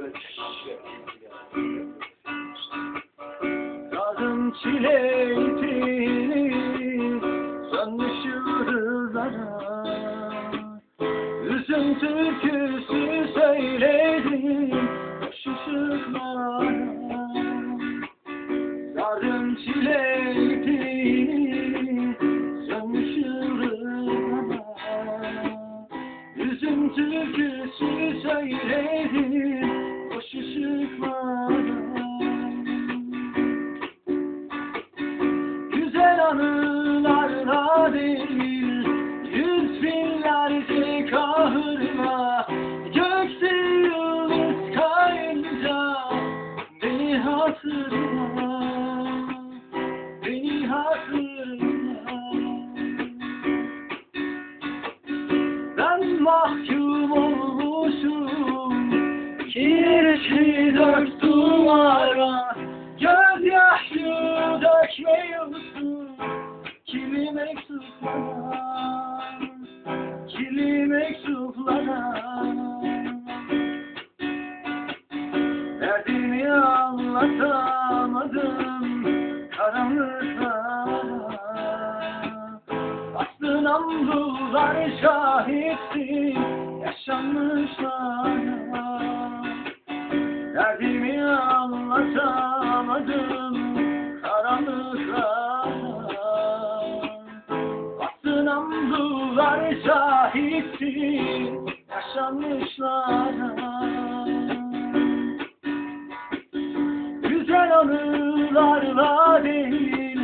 böyle Yarın çile ipini sönmüş yıldızlara Üzüm türküsü söyledim boş ışıklara Yarın çile Üzüm türküsü söyledim boş Yüz binlerce kahırla. Gökte yıldız Beni hatırla Beni hatırla. Ben mahkum Kirişi dört duvara Gözyaşı dökmüyorsun Kimi mektuplara Kimi mektuplara Derdimi anlatamadım Karanlıklara Bastın amdular şahitsin Yaşanmışlara anlatamadım karanlıklara Baktın amdular şahitsin yaşanmışlara Güzel anılarla değil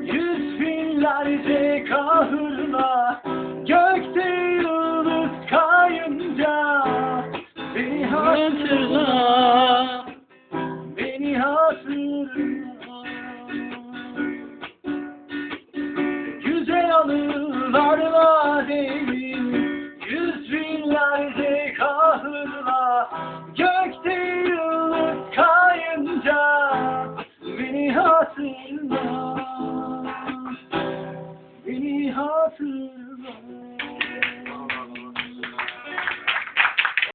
Yüz binlerce kahırla Gökte yıldız kayınca Beni hatırla Beni hatırla